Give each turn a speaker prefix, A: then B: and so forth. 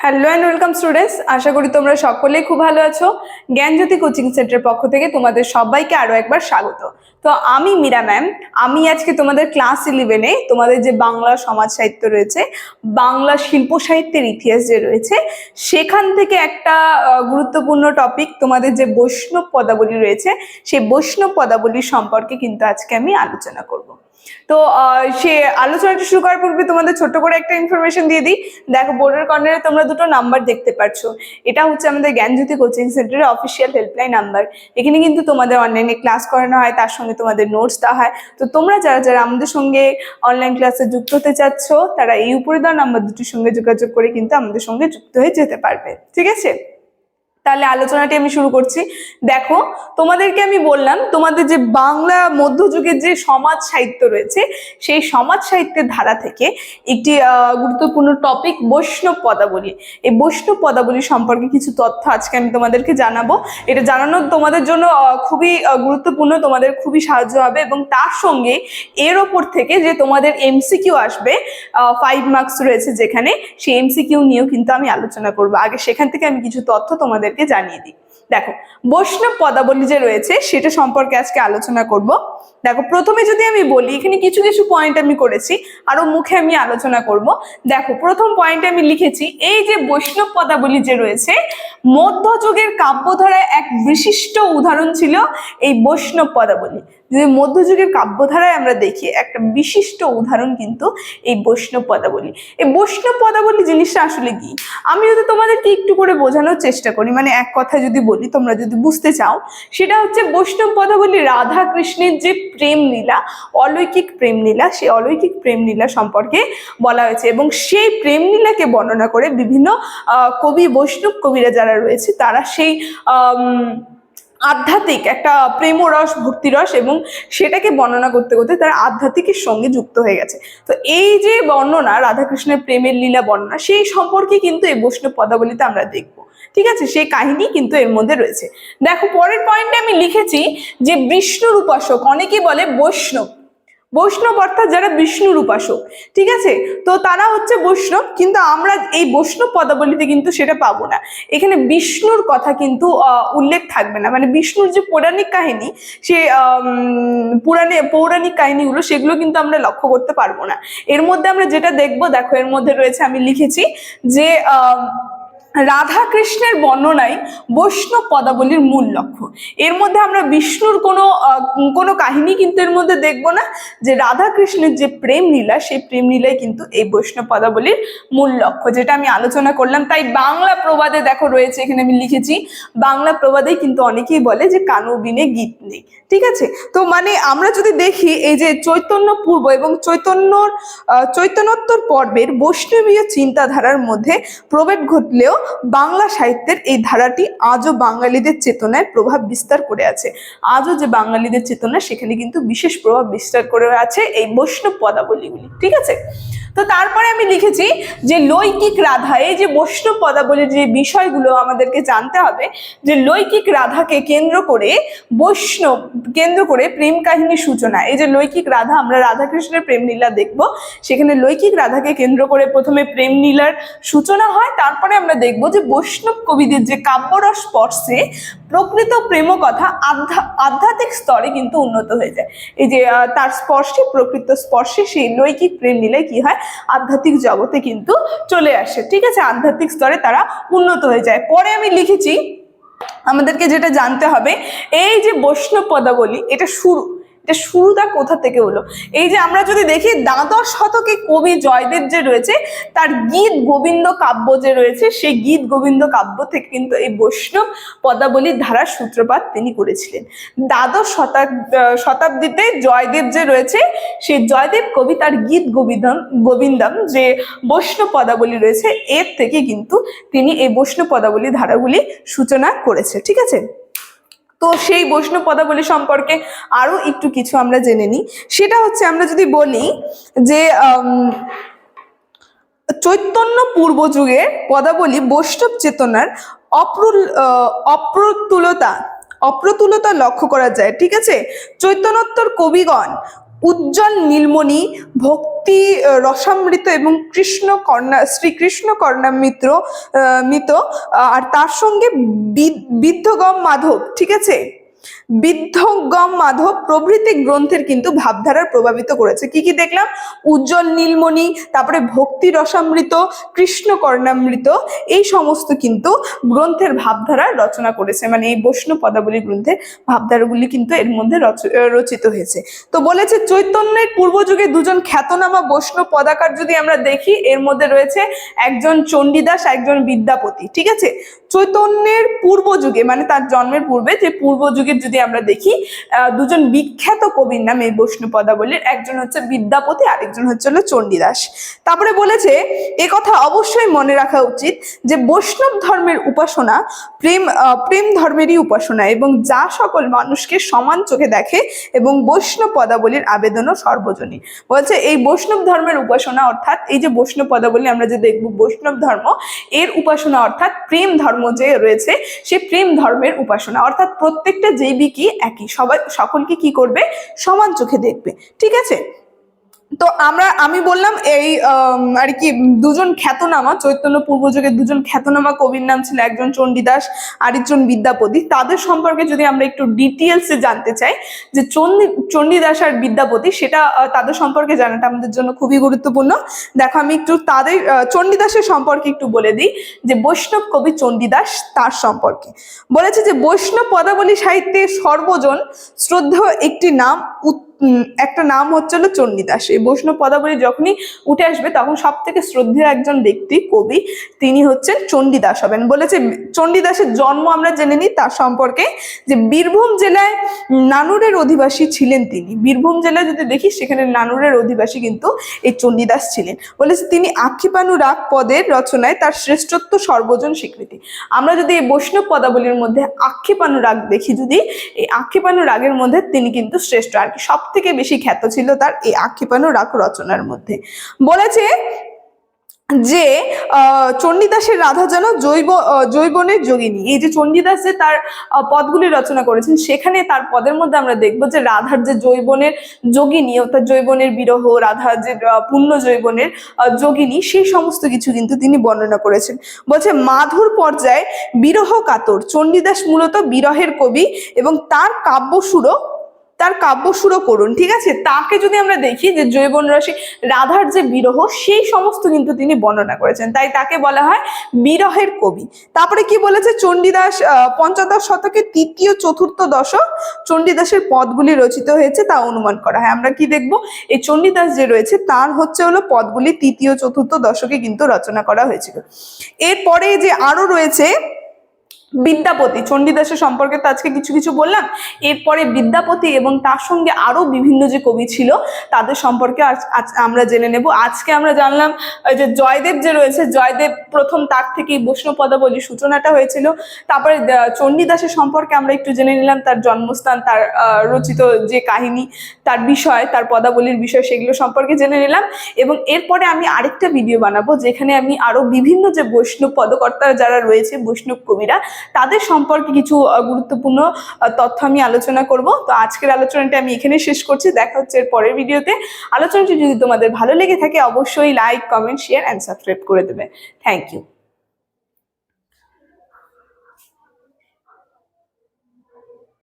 A: Hello and welcome students আশা করি তোমরা সকলেই খুব ভালো আছো। জ্ঞানজ্যোতি কোচিং সেন্টারের পক্ষ থেকে তোমাদের সবাইকে আরও একবার স্বাগত। তো আমি মীরা ম্যাম আমি আজকে তোমাদের ক্লাস ইলেভেনে তোমাদের যে বাংলা সমাজ সাহিত্য রয়েছে, বাংলা শিল্প সাহিত্যের ইতিহাস যে রয়েছে, সেখান থেকে একটা গুরুত্বপূর্ণ টপিক তোমাদের যে বৈষ্ণব পদাবলী রয়েছে, সেই বৈষ্ণব পদাবলী সম্পর্কে কিন্তু আজকে আমি আলোচনা করব। তো সে আলোচনাটা শুরু করার পূর্বে তোমাদের ছোট্ট করে একটা ইনফরমেশন দিয়ে দিই। দেখো বোর্ডের কর্নারে তোমরা দুটো নাম্বার দেখতে পাচ্ছ এটা হচ্ছে আমাদের জ্ঞানজ্যোতি কোচিং সেন্টারের অফিসিয়াল হেল্পলাইন নাম্বার এখানে কিন্তু তোমাদের অনলাইনে ক্লাস করানো হয়, তার সঙ্গে তোমাদের নোটস দেওয়া হয়। তো তোমরা যারা যারা আমাদের সঙ্গে অনলাইন ক্লাসে যুক্ত হতে চাচ্ছ, তারা এই উপরে দেওয়া নাম্বার দুটির সঙ্গে যোগাযোগ করে কিন্তু আমাদের সঙ্গে যুক্ত হয়ে যেতে পারবে। ঠিক আছে? তাহলে আলোচনাটি আমি শুরু করছি। দেখো, তোমাদেরকে আমি বললাম, তোমাদের যে বাংলা মধ্যযুগের যে সমাজ সাহিত্য রয়েছে, সেই সমাজ সাহিত্যের ধারা থেকে একটি গুরুত্বপূর্ণ টপিক বৈষ্ণব পদাবলী। এই বৈষ্ণব পদাবলী সম্পর্কে কিছু তথ্য আজকে আমি তোমাদেরকে জানাব। এটা জানানো তোমাদের জন্য খুবই গুরুত্বপূর্ণ, তোমাদের খুবই সাহায্য হবে এবং তার সঙ্গে এর ওপর থেকে যে তোমাদের এমসিকিউ আসবে ফাইভ মার্কস রয়েছে যেখানে, সেই এমসিকিউ নিয়েও কিন্তু আমি আলোচনা করব। আগে সেখান থেকে আমি কিছু তথ্য তোমাদেরকে জানিয়ে দিই। দেখো, বৈষ্ণব পদাবলী যে রয়েছে সেটা সম্পর্কে আজকে আলোচনা করব। দেখো, প্রথমে যদি আমি বলি, এখানে কিছু কিছু পয়েন্ট আমি করেছি, আরও মুখে আমি আলোচনা করব। দেখো, প্রথম পয়েন্টে আমি লিখেছি, এই যে বৈষ্ণব পদাবলী যে রয়েছে, মধ্যযুগের কাব্যধারায় এক বিশিষ্ট উদাহরণ ছিল এই বৈষ্ণব পদাবলী। যদি মধ্যযুগের কাব্যধারায় আমরা দেখি, একটা বিশিষ্ট উদাহরণ কিন্তু এই বৈষ্ণব পদাবলী। এই বৈষ্ণব পদাবলী জিনিসটা আসলে কি? আমি যদি তোমাদেরকে একটু করে বোঝানোর চেষ্টা করি মানে এক কথা যদি বলি তোমরা যদি বুঝতে চাও, সেটা হচ্ছে বৈষ্ণব পদাবলী রাধা কৃষ্ণের যে প্রেম লীলা, অলৌকিক প্রেম লীলা, সেই অলৌকিক প্রেম লীলা সম্পর্কে বলা হয়েছে এবং সেই প্রেম লীলাকে বর্ণনা করে বিভিন্ন কবি, বৈষ্ণব কবিরা যারা রয়েছে, তারা সেই আধ্যাত্মিক একটা প্রেমরস, ভক্তিরস এবং সেটাকে বর্ণনা করতে করতে তারা আধ্যাত্মিকের সঙ্গে যুক্ত হয়ে গেছে। তো এই যে বর্ণনা, রাধাকৃষ্ণের প্রেমের লীলা বর্ণনা, সেই সম্পর্কে কিন্তু এই বৈষ্ণব পদাবলীতে আমরা দেখব। ঠিক আছে? সেই কাহিনী কিন্তু এর মধ্যে রয়েছে। দেখো পরের পয়েন্টে আমি লিখেছি যে বিষ্ণুর উপাসক অনেকেই বলে বৈষ্ণব। বৈষ্ণব অর্থাৎ যারা বিষ্ণুর উপাসক ঠিক আছে? তো তারা হচ্ছে বৈষ্ণব কিন্তু আমরা এই বৈষ্ণব পদাবলীতে কিন্তু সেটা পাবো না। এখানে বিষ্ণুর কথা কিন্তু উল্লেখ থাকবে না। মানে বিষ্ণুর যে পৌরাণিক কাহিনী সে পুরাণে পৌরাণিক কাহিনীগুলো সেগুলো কিন্তু আমরা লক্ষ্য করতে পারব না। এর মধ্যে আমরা যেটা দেখব দেখো এর মধ্যে রয়েছে আমি লিখেছি যে আম, রাধা কৃষ্ণের বর্ণনায় বৈষ্ণব পদাবলীর মূল লক্ষ্য। এর মধ্যে আমরা বিষ্ণুর কোনো কোনো কাহিনী কিন্তু এর মধ্যে দেখব না। যে রাধা কৃষ্ণের যে প্রেম লীলা, সেই প্রেম লীলাই কিন্তু এই বৈষ্ণব পদাবলীর মূল লক্ষ্য, যেটা আমি আলোচনা করলাম। তাই বাংলা প্রবাদে দেখো রয়েছে, এখানে আমি লিখেছি, বাংলা প্রবাদেই কিন্তু অনেকেই বলে যে কানু বিনে গীত নেই। ঠিক আছে? তো মানে আমরা যদি দেখি, এই যে চৈতন্য পূর্ব এবং চৈতন্যর চৈতন্যোত্তর পর্বের বৈষ্ণবীয় চিন্তাধারার মধ্যে প্রভেদ ঘটলেও বাংলা সাহিত্যের এই ধারাটি আজও বাঙালিদের চেতনায় প্রভাব বিস্তার করে আছে। আজও যে বাঙালিদের চেতনা সেখানে কিন্তু বিশেষ প্রভাব বিস্তার করে আছে এই বৈষ্ণব পদাবলীগুলি। ঠিক আছে? তো তারপরে আমি লিখেছি যে লৈকিক রাধা, এই যে বৈষ্ণব পদাবলীর যে বিষয়গুলো আমাদেরকে জানতে হবে, যে লৈকিক রাধাকে কেন্দ্র করে বৈষ্ণব, কেন্দ্র করে প্রেম কাহিনীর সূচনা, এই যে লৈকিক রাধা, আমরা রাধাকৃষ্ণের প্রেম লীলা দেখব, সেখানে লৈকিক রাধাকে কেন্দ্র করে প্রথমে প্রেম লীলার সূচনা হয়, তারপরে আমরা দেখব যে বৈষ্ণব কবিদের যে কাব্যরস স্পর্শে প্রকৃত প্রেম কথা আধ্যা, আধ্যাত্মিক স্তরে কিন্তু উন্নত হয়ে যায় এই যে তার স্পর্শে, প্রকৃত স্পর্শে সেই লৈকিক প্রেম নিলে কি হয়? আধ্যাত্মিক জগতে কিন্তু চলে আসে। ঠিক আছে? আধ্যাত্মিক স্তরে তারা উন্নত হয়ে যায়। পরে আমি লিখেছি, আমাদেরকে যেটা জানতে হবে, এই যে বৈষ্ণব পদাবলী, এটা শুরু এটা শুরুটা কোথা থেকে হলো? এই যে আমরা যদি দেখি, দ্বাদশ শতকে কবি জয়দেব যে রয়েছে, তার গীত গোবিন্দ কাব্য যে রয়েছে, সেই গীত গোবিন্দ কাব্য থেকে কিন্তু এই বৈষ্ণব পদাবলীর ধারার সূত্রপাত তিনি করেছিলেন। দ্বাদশ শতাব্দীতে জয়দেব যে রয়েছে, সেই জয়দেব কবি তার গীত গোবিন্দম গোবিন্দম যে বৈষ্ণব পদাবলী রয়েছে, এর থেকে কিন্তু তিনি এই বৈষ্ণব পদাবলী ধারাগুলি সূচনা করেছে। ঠিক আছে? তো সেই বৈষ্ণব পদাবলী সম্পর্কে আরও একটু কিছু আমরা জেনে নিই। সেটা হচ্ছে আমরা যদি বলি যে চৈতন্য পূর্ব যুগের পদাবলী বৈষ্ণব চেতনার অপ্রুল অপ্রতুলতা অপ্রতুলতা লক্ষ্য করা যায়, ঠিক আছে? চৈতন্যোত্তর কবিগণ উজ্জ্বল নীলমণি ভক্তি আহ, রসামৃত এবং কৃষ্ণ কর্ণা শ্রীকৃষ্ণ কর্ণামিত্র মিত আর তার সঙ্গে বিদ্ধগম মাধব ঠিক আছে? বিদ্ধগম মাধব প্রভৃতি গ্রন্থের কিন্তু ভাবধারার প্রভাবিত করেছে। কি কি দেখলাম? উজ্জ্বল নীলমণি, তারপরে ভক্তি রসামৃত, কৃষ্ণ কর্ণামৃত, এই সমস্ত কিন্তু গ্রন্থের ভাবধারা রচনা করেছে। মানে এই বৈষ্ণব পদাবলী গ্রন্থের ভাবধারাগুলি কিন্তু এর মধ্যে রচিত হয়েছে। তো বলেছে, চৈতন্যের পূর্বযুগে দুজন খ্যাতনামা বৈষ্ণব পদাকার যদি আমরা দেখি, এর মধ্যে রয়েছে একজন চণ্ডীদাস, একজন বিদ্যাপতি। ঠিক আছে? চৈতন্যের পূর্ব যুগে মানে তার জন্মের পূর্বে যে পূর্ব যুগের যদি আমরা দেখি দুজন বিখ্যাত কবির নাম এই বৈষ্ণব পদাবলীর একজন হচ্ছে বিদ্যাপতি, আরেকজন হচ্ছে হলো চণ্ডীদাস। তারপরে বলেছে, এ কথা অবশ্যই মনে রাখা উচিত যে বৈষ্ণব ধর্মের উপাসনা প্রেম প্রেম ধর্মেরই উপাসনা এবং যা সকল মানুষকে সমান চোখে দেখে এবং বৈষ্ণব পদাবলীর আবেদনও সর্বজনীন। বলছে, এই বৈষ্ণব ধর্মের উপাসনা অর্থাৎ, এই যে বৈষ্ণব পদাবলী আমরা যে দেখব, বৈষ্ণব ধর্ম, এর উপাসনা অর্থাৎ প্রেম ধর্ম যে রয়েছে সেই প্রেম ধর্মের উপাসনা। অর্থাৎ প্রত্যেকটা জৈবিকই একই। সবাই সকলকে কি করবে? সমান চোখে দেখবে। ঠিক আছে? তো আমরা আমি বললাম এই আর কি দুজন খ্যাতনামা চৈতন্য পূর্বযুগের দুজন খ্যাতনামা কবির নাম ছিল একজন চণ্ডীদাস আরেকজন বিদ্যাপতি। তাদের সম্পর্কে যদি আমরা একটু ডিটেলসে জানতে চাই যে চণ্ডী চণ্ডীদাস আর বিদ্যাপতি সেটা তাদের সম্পর্কে জানাটা আমাদের জন্য খুবই গুরুত্বপূর্ণ। দেখো আমি একটু তাদের চণ্ডীদাসের সম্পর্কে একটু বলে দিই যে বৈষ্ণব কবি চণ্ডীদাস তার সম্পর্কে। বলেছে যে বৈষ্ণব পদাবলী সাহিত্যে সর্বজন শ্রদ্ধেয় একটি নাম উত- উম, একটা নাম হচ্ছিল চণ্ডীদাস এই বৈষ্ণব পদাবলী যখনই উঠে আসবে, তখন সব থেকে শ্রদ্ধেয় একজন ব্যক্তি, কবি, তিনি হচ্ছেন চণ্ডীদাস হবেন। বলেছে চণ্ডীদাসের জন্ম আমরা জেনে নিই তার সম্পর্কে যে বীরভূম জেলায় নানুরের অধিবাসী ছিলেন তিনি। বীরভূম জেলায় যদি দেখি, সেখানে নানুরের অধিবাসী কিন্তু এই চণ্ডীদাস ছিলেন। বলেছে, তিনি আক্ষিপানু রাগ পদের রচনায় তার শ্রেষ্ঠত্ব সর্বজন স্বীকৃতি। আমরা যদি এই বৈষ্ণব পদাবলীর মধ্যে আক্ষেপানু রাগ দেখি, যদি এই আক্ষেপানু রাগের মধ্যে তিনি কিন্তু শ্রেষ্ঠ। আর কি সব থেকে বেশি খ্যাত ছিল তার এই আক্ষেপানু রাগ রচনার মধ্যে। বলেছে যে চণ্ডীদাসের রাধা যেন জৈব জৈবনের যোগিনী। এই যে চণ্ডীদাস যে তার পদগুলি রচনা করেছেন, সেখানে তার পদের মধ্যে আমরা দেখব যে রাধার যে জৈবনের যোগিনী, অর্থাৎ জৈবনের বিরহ, রাধার যে পূর্ণ জৈবনের যোগিনী, সেই সমস্ত কিছু কিন্তু তিনি বর্ণনা করেছেন। বলছে, মাধুর পর্যায়ে বিরহ কাতর। চণ্ডীদাস মূলত বিরহের কবি এবং তার কাব্যসুরও তার কাব্যসুরও করুন, ঠিক আছে? তাকে যদি আমরা দেখি যে জৈবন রাশি রাধার যে বিরহ, সেই সমস্ত কিন্তু তিনি বর্ণনা করেছেন। তাই তাকে বলা হয় বিরহের কবি। তারপরে কি বলেছে? চণ্ডীদাস পঞ্চদশ শতকে তৃতীয় চতুর্থ দশক চণ্ডীদাসের পদগুলি রচিত হয়েছে, তা অনুমান করা হয়। আমরা কি দেখব? এই চণ্ডীদাস যে রয়েছে, তার হচ্ছে হলো পদগুলি তৃতীয় চতুর্থ দশকে কিন্তু রচনা করা হয়েছিল। এরপরে যে আরও রয়েছে বিদ্যাপতি চণ্ডীদাসের সম্পর্কে তো আজকে কিছু কিছু বললাম। এরপরে বিদ্যাপতি এবং তার সঙ্গে আরও বিভিন্ন যে কবি ছিল, তাদের সম্পর্কে আমরা জেনে নেব। আজকে আমরা জানলাম যে জয়দেব যে রয়েছে, জয়দেব প্রথম তার থেকে বৈষ্ণব পদাবলী সূচনাটা হয়েছিল। তারপরে চণ্ডীদাসের সম্পর্কে আমরা একটু জেনে নিলাম, তার জন্মস্থান, তার রচিত যে কাহিনী, তার বিষয়, তার পদাবলীর বিষয়, সেগুলো সম্পর্কে জেনে নিলাম। এবং এরপরে আমি আরেকটা ভিডিও বানাবো, যেখানে আমি আরও বিভিন্ন যে বৈষ্ণব পদকর্তা যারা রয়েছে, বৈষ্ণব কবিরা তাদের সম্পর্কে কিছু গুরুত্বপূর্ণ তথ্য আমি আলোচনা করব। তো আজকের আলোচনাটা আমি এখানে শেষ করছি। দেখা হচ্ছে এর পরের ভিডিওতে। আলোচনাটি যদি তোমাদের ভালো লেগে থাকে, অবশ্যই like comment share and subscribe করে দেবে। Thank you